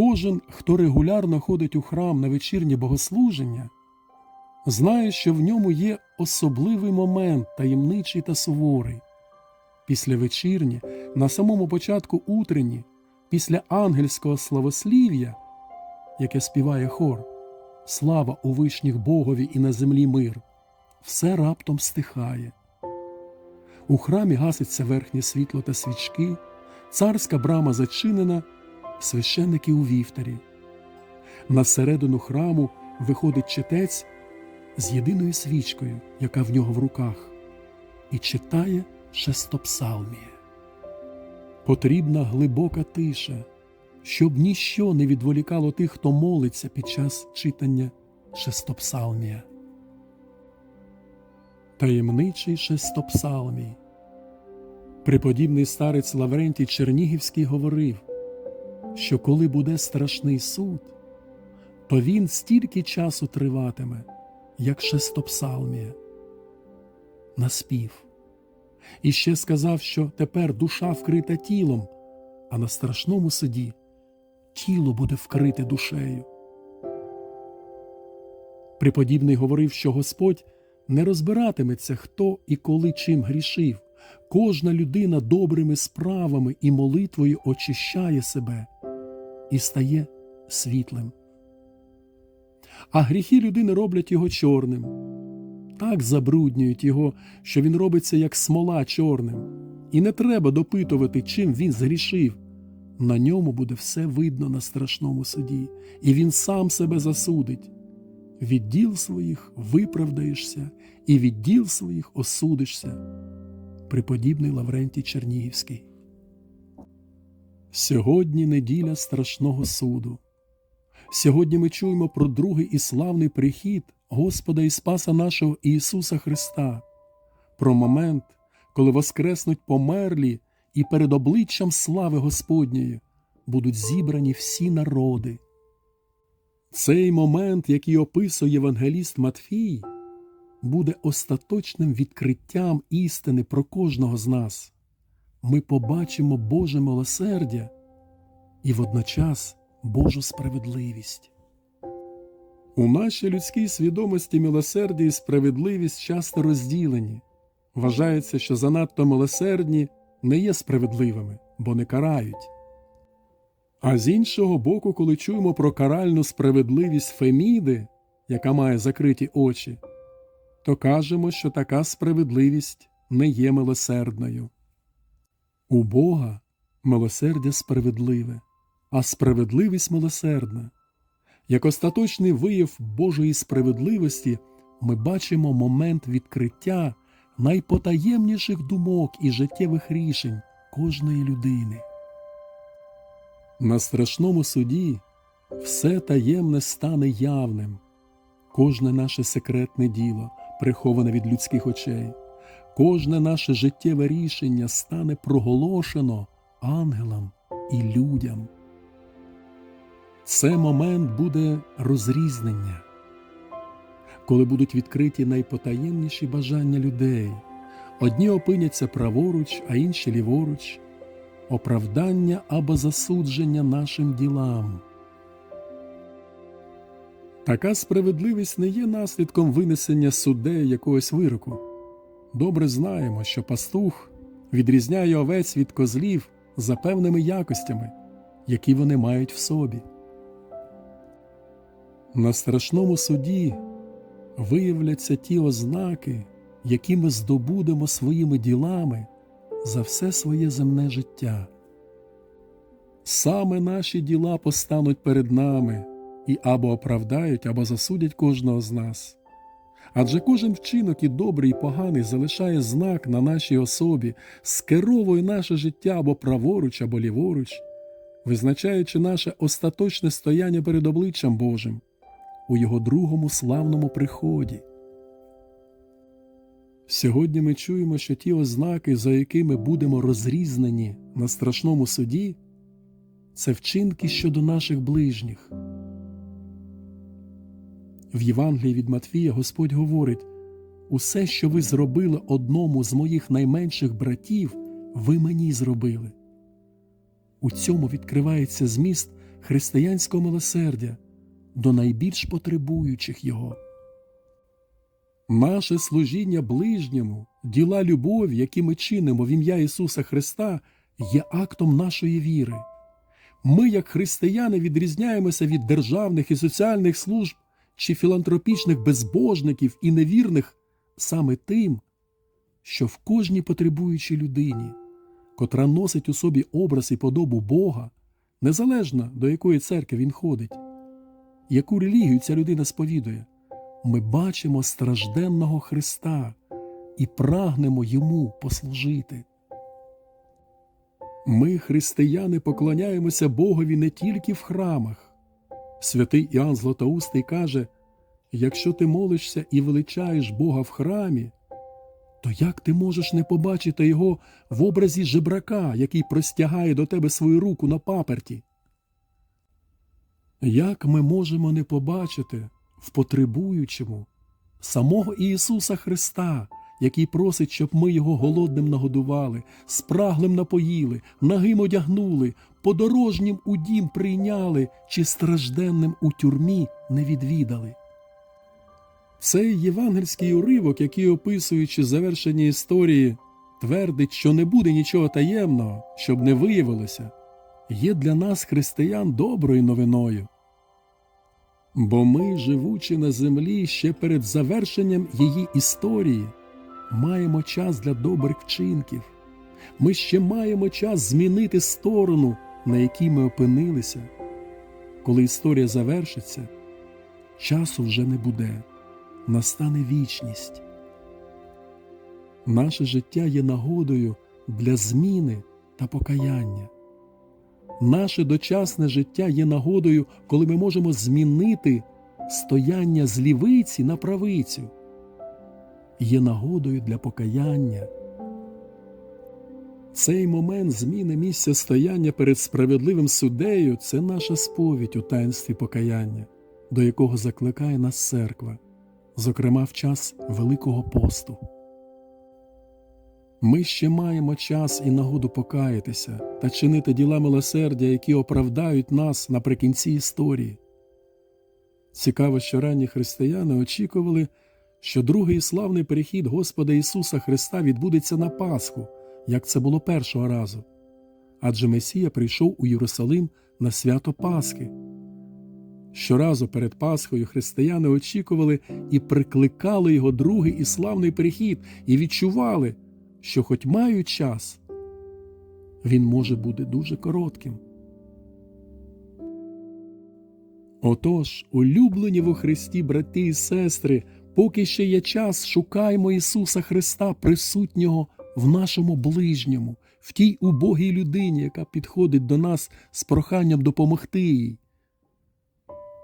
Кожен, хто регулярно ходить у храм на вечірнє богослуження, знає, що в ньому є особливий момент, таємничий та суворий. Після вечірні, на самому початку утренні, після ангельського славослів'я, яке співає хор, слава у вишніх Богові і на землі мир, все раптом стихає. У храмі гаситься верхнє світло та свічки, царська брама зачинена, священники у вівтарі. На середину храму виходить читець з єдиною свічкою, яка в нього в руках, і читає шестопсалмія. Потрібна глибока тиша, щоб ніщо не відволікало тих, хто молиться під час читання шестопсалмія. Таємничий шестопсалмій. Преподібний старець Лаврентій Чернігівський говорив, що коли буде страшний суд, то він стільки часу триватиме, як шестопсалмія. Наспів. І ще сказав, що тепер душа вкрита тілом, а на страшному суді тіло буде вкрите душею. Преподібний говорив, що Господь не розбиратиметься, хто і коли чим грішив. Кожна людина добрими справами і молитвою очищає себе і стає світлим. А гріхи людини роблять його чорним, так забруднюють його, що він робиться як смола чорним, і не треба допитувати, чим він згрішив. На ньому буде все видно на страшному суді, і він сам себе засудить. Від діл своїх виправдаєшся, і від діл своїх осудишся. Преподібний Лаврентій Чернігівський. Сьогодні неділя страшного суду. Сьогодні ми чуємо про другий і славний прихід Господа і Спаса нашого Ісуса Христа, про момент, коли воскреснуть померлі і перед обличчям слави Господньої будуть зібрані всі народи. Цей момент, який описує Євангеліст Матфій, буде остаточним відкриттям істини про кожного з нас. Ми побачимо Боже милосердя і водночас Божу справедливість. У нашій людській свідомості милосердя і справедливість часто розділені. Вважається, що занадто милосердні не є справедливими, бо не карають. А з іншого боку, коли чуємо про каральну справедливість Феміди, яка має закриті очі, то кажемо, що така справедливість не є милосердною. У Бога милосердя справедливе, а справедливість милосердна. Як остаточний вияв Божої справедливості ми бачимо момент відкриття найпотаємніших думок і життєвих рішень кожної людини. На страшному суді все таємне стане явним, кожне наше секретне діло, приховане від людських очей, кожне наше життєве рішення стане проголошено ангелам і людям. Це момент буде розрізнення, коли будуть відкриті найпотаємніші бажання людей. Одні опиняться праворуч, а інші ліворуч, оправдання або засудження нашим ділам. Така справедливість не є наслідком винесення суддею якогось вироку. Добре знаємо, що пастух відрізняє овець від козлів за певними якостями, які вони мають в собі. На страшному суді виявляться ті ознаки, які ми здобудемо своїми ділами за все своє земне життя. Саме наші діла постануть перед нами і або оправдають, або засудять кожного з нас. Адже кожен вчинок і добрий, і поганий залишає знак на нашій особі, скеровує наше життя або праворуч, або ліворуч, визначаючи наше остаточне стояння перед обличчям Божим у Його другому славному приході. Сьогодні ми чуємо, що ті ознаки, за якими будемо розрізнені на страшному суді, це вчинки щодо наших ближніх. В Євангелії від Матвія Господь говорить усе, що ви зробили одному з моїх найменших братів, ви мені зробили. У цьому відкривається зміст християнського милосердя до найбільш потребуючих Його. Наше служіння ближньому, діла любові, які ми чинимо в ім'я Ісуса Христа, є актом нашої віри. Ми, як християни, відрізняємося від державних і соціальних служб чи філантропічних безбожників і невірних саме тим, що в кожній потребуючій людині, котра носить у собі образ і подобу Бога, незалежно до якої церкви він ходить, яку релігію ця людина сповідує, ми бачимо стражденного Христа і прагнемо йому послужити. Ми, християни, поклоняємося Богові не тільки в храмах. Святий Іоанн Златоустий каже: якщо ти молишся і величаєш Бога в храмі, то як ти можеш не побачити його в образі жебрака, який простягає до тебе свою руку на паперті? Як ми можемо не побачити в потребуючому самого Ісуса Христа, який просить, щоб ми його голодним нагодували, спраглим напоїли, нагим одягнули, подорожнім у дім прийняли чи стражденним у тюрмі не відвідали? Цей євангельський уривок, який, описуючи завершення історії, твердить, що не буде нічого таємного, щоб не виявилося, є для нас, християн, доброю новиною. Бо ми, живучи на землі ще перед завершенням її історії, маємо час для добрих вчинків. Ми ще маємо час змінити сторону, на якій ми опинилися. Коли історія завершиться, часу вже не буде, настане вічність. Наше життя є нагодою для зміни та покаяння. Наше дочасне життя є нагодою, коли ми можемо змінити стояння з лівиці на правицю, є нагодою для покаяння. Цей момент зміни місця стояння перед справедливим суддею це наша сповідь у таїнстві покаяння, до якого закликає нас церква, зокрема в час Великого посту. Ми ще маємо час і нагоду покаятися та чинити діла милосердя, які оправдають нас наприкінці історії. Цікаво, що ранні християни очікували, що другий славний перехід Господа Ісуса Христа відбудеться на Пасху, як це було першого разу. Адже Месія прийшов у Єрусалим на свято Пасхи. Щоразу перед Пасхою християни очікували і прикликали його другий і славний перехід, і відчували що, хоч мають час, він може бути дуже коротким. Отож, улюблені во Христі, брати і сестри, поки ще є час, шукаймо Ісуса Христа, присутнього в нашому ближньому, в тій убогій людині, яка підходить до нас з проханням допомогти їй,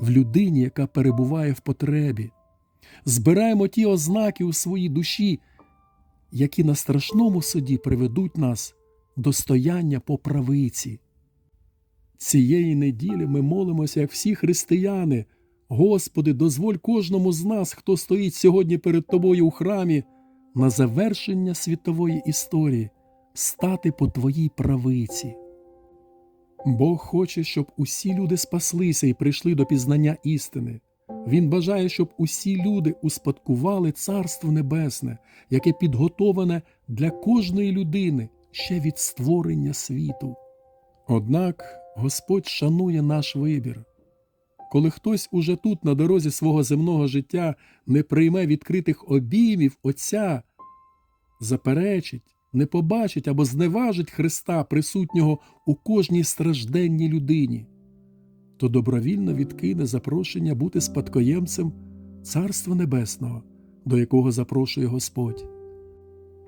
в людині, яка перебуває в потребі. Збираємо ті ознаки у своїй душі, які на страшному суді приведуть нас до стояння по правиці. Цієї неділі ми молимося, як всі християни. Господи, дозволь кожному з нас, хто стоїть сьогодні перед Тобою у храмі, на завершення світової історії стати по Твоїй правиці. Бог хоче, щоб усі люди спаслися і прийшли до пізнання істини. Він бажає, щоб усі люди успадкували Царство Небесне, яке підготоване для кожної людини ще від створення світу. Однак Господь шанує наш вибір. Коли хтось уже тут, на дорозі свого земного життя, не прийме відкритих обіймів Отця, заперечить, не побачить або зневажить Христа, присутнього у кожній стражденній людині то добровільно відкине запрошення бути спадкоємцем Царства Небесного, до якого запрошує Господь.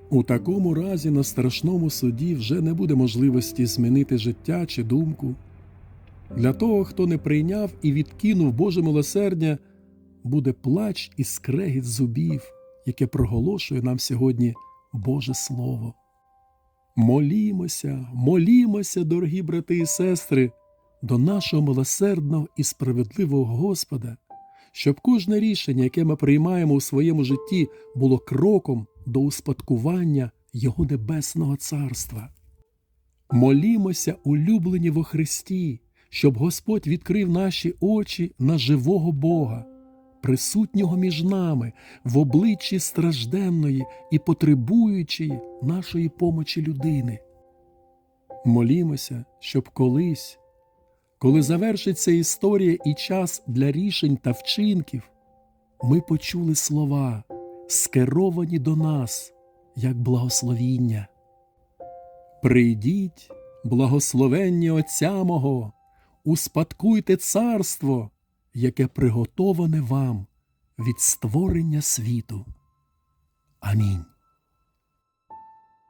У такому разі на страшному суді вже не буде можливості змінити життя чи думку. Для того, хто не прийняв і відкинув Боже милосердя, буде плач і скрегіт зубів, яке проголошує нам сьогодні Боже Слово. Молімося, молімося, дорогі брати і сестри до нашого милосердного і справедливого Господа, щоб кожне рішення, яке ми приймаємо у своєму житті, було кроком до успадкування Його Небесного Царства. Молімося, улюблені во Христі, щоб Господь відкрив наші очі на живого Бога, присутнього між нами в обличчі стражденної і потребуючої нашої помочі людини. Молімося, щоб колись, коли завершиться історія і час для рішень та вчинків, ми почули слова, скеровані до нас, як благословіння. Прийдіть, благословенні Отця мого, успадкуйте царство, яке приготоване вам від створення світу. Амінь.